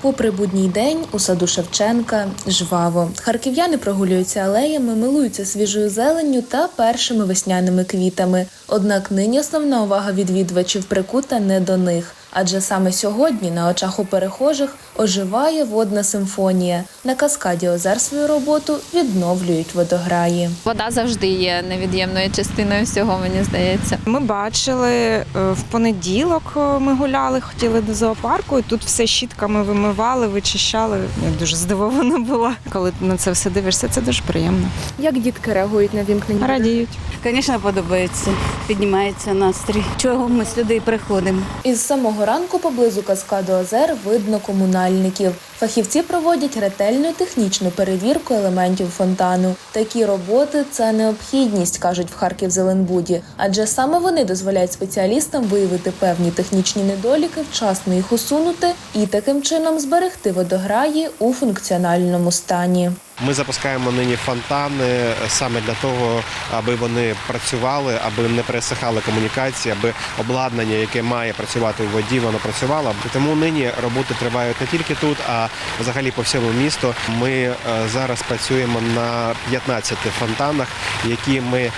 Попри будній день у саду Шевченка жваво. Харків'яни прогулюються алеями, милуються свіжою зеленню та першими весняними квітами. Однак нині основна увага відвідувачів прикута не до них. Адже саме сьогодні на очах у перехожих оживає водна симфонія. На каскаді озер свою роботу відновлюють водограї. Вода завжди є невід'ємною частиною всього, мені здається. Ми бачили е, в понеділок. е, Ми гуляли, хотіли до зоопарку. і Тут все щітками вимивали, вичищали. Я дуже здивована була. Коли на це все дивишся, це дуже приємно. Як дітки реагують на вімкнення? Радіють. Звісно, подобається. Піднімається настрій. Чого ми сюди приходимо? Із самого ранку поблизу каскаду озер видно комунальників. Фахівці проводять ретельну технічну перевірку елементів фонтану. Такі роботи це необхідність, кажуть в Харків-Зеленбуді, адже саме вони дозволяють спеціалістам виявити певні технічні недоліки, вчасно їх усунути і таким чином зберегти водограї у функціональному стані. Ми запускаємо нині фонтани саме для того, аби вони працювали, аби не пересихали комунікації, аби обладнання, яке має працювати у воді, воно працювало. Тому нині роботи тривають не тільки тут, а взагалі по всьому місту. Ми е, зараз працюємо на 15 фонтанах, які ми е,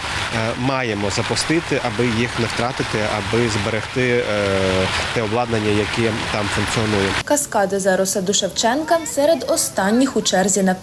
маємо запустити, аби їх не втратити, аби зберегти е, те обладнання, яке там функціонує. Каскади озер у саду Шевченка серед останніх у черзі на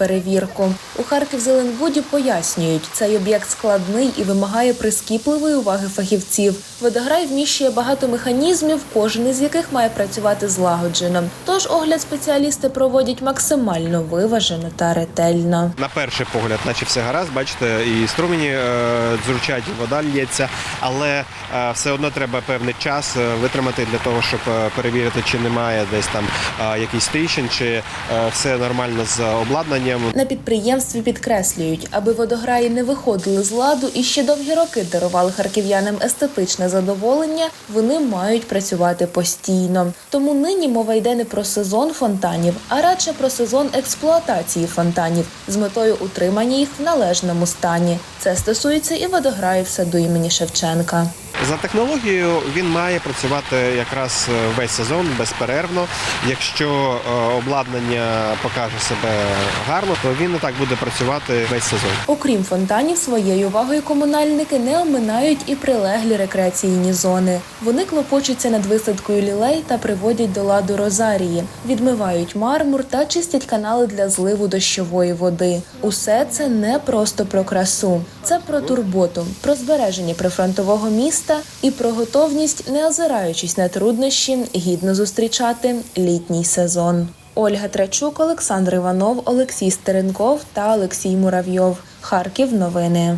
перевірку. У Харків-Зеленбуді пояснюють, цей об'єкт складний і вимагає прискіпливої уваги фахівців. Водограй вміщує багато механізмів, кожен із яких має працювати злагоджено. Тож огляд спеціалісти проводять максимально виважено та ретельно. На перший погляд, наче все гаразд, бачите, і струмені е, дзурчать, і вода лється, але е, все одно треба певний час е, витримати для того, щоб е, перевірити, чи немає десь там е, якийсь тріщин, чи е, все нормально з обладнанням. На підприємстві підкреслюють, аби водограї не виходили з ладу і ще довгі роки дарували харків'янам естетичне задоволення, вони мають працювати постійно. Тому нині мова йде не про сезон фонтанів, а радше про сезон експлуатації фонтанів з метою утримання їх в належному стані. Це стосується і водограїв саду імені Шевченка. За технологією він має працювати якраз е, весь сезон безперервно. Якщо е, обладнання покаже себе гарно, то він і так буде працювати весь сезон. Окрім фонтанів, своєю увагою комунальники не оминають і прилеглі рекреаційні зони. Вони клопочуться над висадкою лілей та приводять до ладу розарії, відмивають мармур та чистять канали для зливу дощової води. Усе це не просто про красу, це про турботу, про збереження прифронтового міста і про готовність, не озираючись на труднощі, гідно зустрічати літній сезон. Ольга Трачук, Олександр Іванов, Олексій Стеренков та Олексій Муравйов. Харків. Новини.